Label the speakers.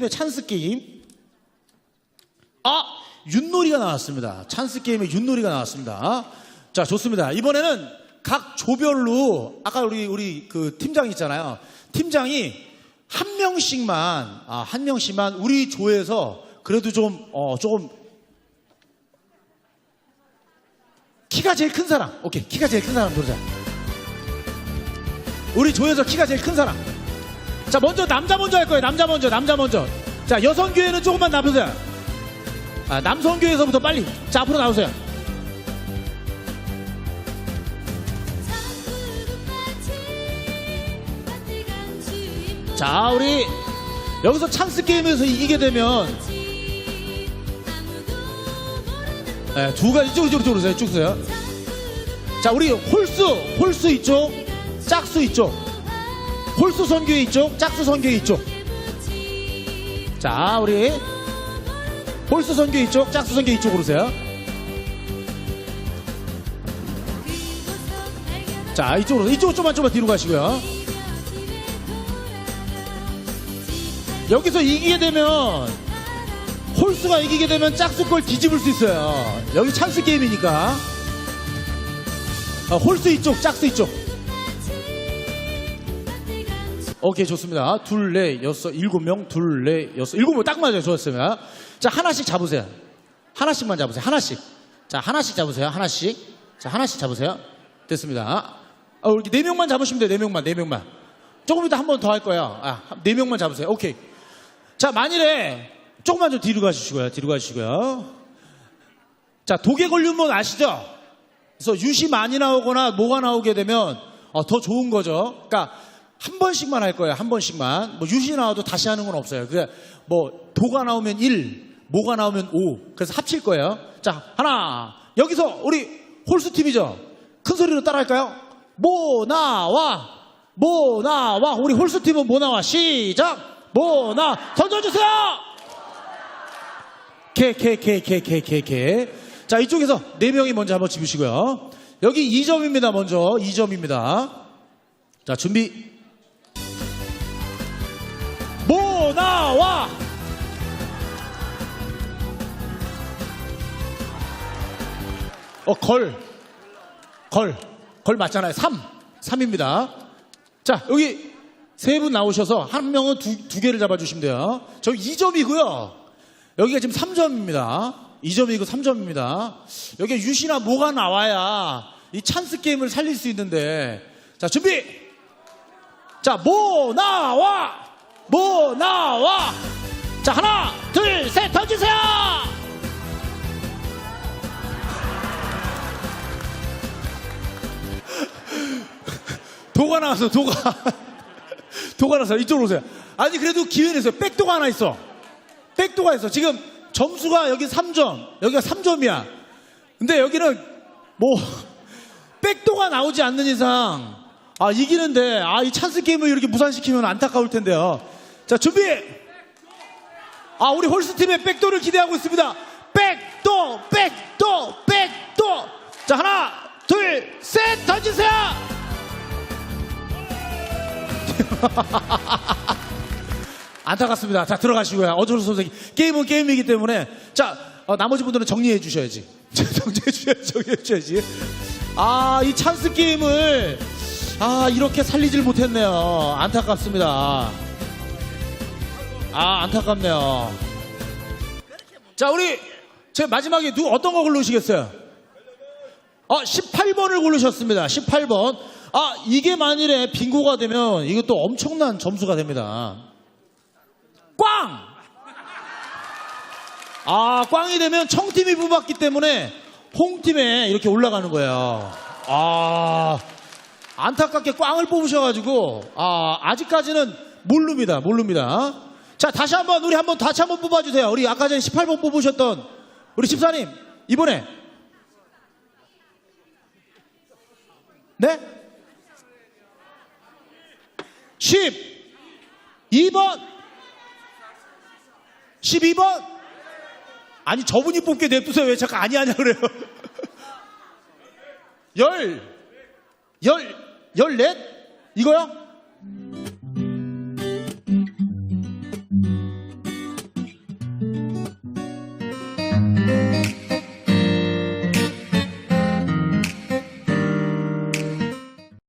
Speaker 1: 홍팀의 찬스 게임. 아, 윷놀이가 나왔습니다. 찬스 게임에 윷놀이가 나왔습니다. 자, 좋습니다. 이번에는 각 조별로 아까 우리 우리 그 팀장 있잖아요. 팀장이 한 명씩만 아, 한 명씩만 우리 조에서 그래도 좀 어, 조금 키가 제일 큰 사람. 오케이. 키가 제일 큰 사람 부르자. 우리 조에서 키가 제일 큰 사람. 자, 먼저 남자 먼저 할 거예요. 남자 먼저, 남자 먼저. 자, 여성교회는 조금만 놔보세요. 아, 남성교회에서부터 빨리. 자, 앞으로 나오세요. 자, 우리 여기서 찬스 게임에서 이기게 되면 네, 두 가지 이쪽 이쪽 이쪽으로 오세요. 쭉 오세요. 자, 우리 홀수, 홀수 이쪽, 짝수 이쪽. 홀수 선교회 이쪽, 짝수 선교회 이쪽. 자, 우리 홀수 선교회 이쪽, 짝수 선교회 이쪽으로 오세요. 자, 이쪽으로, 이쪽으로 좀만 좀만 뒤로 가시고요. 여기서 이기게 되면 홀수가 이기게 되면 짝수 걸 뒤집을 수 있어요. 여기 찬스 게임이니까. 어, 홀수 이쪽, 짝수 이쪽. 오케이, 좋습니다. 둘, 넷, 여섯, 일곱 명, 둘, 넷, 여섯, 일곱 명 딱 맞아요. 좋았습니다. 자, 하나씩 잡으세요. 하나씩만 잡으세요. 하나씩. 자, 하나씩 잡으세요. 하나씩. 자, 하나씩 잡으세요. 됐습니다. 어, 이렇게 네 명만 잡으시면 돼요. 네 명만, 네 명만. 조금 이따 한 번 더 할 거예요. 아, 네 명만 잡으세요. 오케이. 자, 만일에 조금만 좀 뒤로 가주시고요. 뒤로 가주시고요. 자, 독에 걸린 분 아시죠? 그래서 유시 많이 나오거나 뭐가 나오게 되면 어, 더 좋은 거죠. 그러니까 한 번씩만 할 거예요. 한 번씩만. 뭐 유시 나와도 다시 하는 건 없어요. 그래 뭐 도가 나오면 1, 모가 나오면 5. 그래서 합칠 거예요. 자, 하나. 여기서 우리 홀수 팀이죠. 큰 소리로 따라할까요? 뭐 나와. 뭐 나와. 우리 홀수 팀은 뭐 나와. 시작. 뭐 나. 개, 개, 개. 자, 이쪽에서 네 명이 먼저 한번 집으시고요. 여기 2점입니다, 먼저. 2점입니다. 자, 준비. 뭐, 나와! 어, 걸. 걸. 걸 맞잖아요. 3. 3입니다. 자, 여기 세 분 나오셔서 한 명은 두, 두 개를 잡아주시면 돼요. 저 2점이고요. 여기가 지금 3점입니다. 2점이고 3점입니다. 여기 유시나 뭐가 나와야 이 찬스 게임을 살릴 수 있는데. 자, 준비! 자, 뭐 나와! 뭐 나와! 자, 하나, 둘, 셋, 던지세요! 도가 나왔어, 도가. 도가 나서 이쪽으로 오세요. 아니, 그래도 기회는 있어요. 백도가 하나 있어. 백도가 있어. 지금 점수가 여기 3점, 여기가 3점이야. 근데 여기는 뭐 백도가 나오지 않는 이상 아 이기는데 아 이 찬스 게임을 이렇게 무산시키면 안타까울 텐데요. 자 준비. 아 우리 홀스 팀의 백도를 기대하고 있습니다. 백도, 백도, 백도. 자 하나, 둘, 셋 던지세요. 안타깝습니다. 자, 들어가시고요. 수 없어요. 게임은 게임이기 때문에. 자, 어, 나머지 분들은 정리해 주셔야지. 정리해 주셔야지. 정리해 주셔야지. 아, 이 찬스 게임을, 아, 이렇게 살리질 못했네요. 안타깝습니다. 아, 안타깝네요. 자, 우리, 제 마지막에 누, 어떤 거 고르시겠어요? 어, 18번을 고르셨습니다. 18번. 아, 이게 만일에 빙고가 되면 이것도 엄청난 점수가 됩니다. 꽝! 아, 꽝이 되면 청팀이 뽑았기 때문에 홍팀에 이렇게 올라가는 거예요. 아, 안타깝게 꽝을 뽑으셔가지고, 아, 아직까지는 모릅니다. 모릅니다. 자, 다시 한 번, 우리 한번 다시 한번 뽑아 주세요. 우리 아까 전에 18번 뽑으셨던 우리 집사님, 이번에. 네? 12번. 12번? 아니, 저분이 뽑게 냅두세요. 왜 자꾸 아니 하냐 그래요. 열, 열, 열넷? 이거요?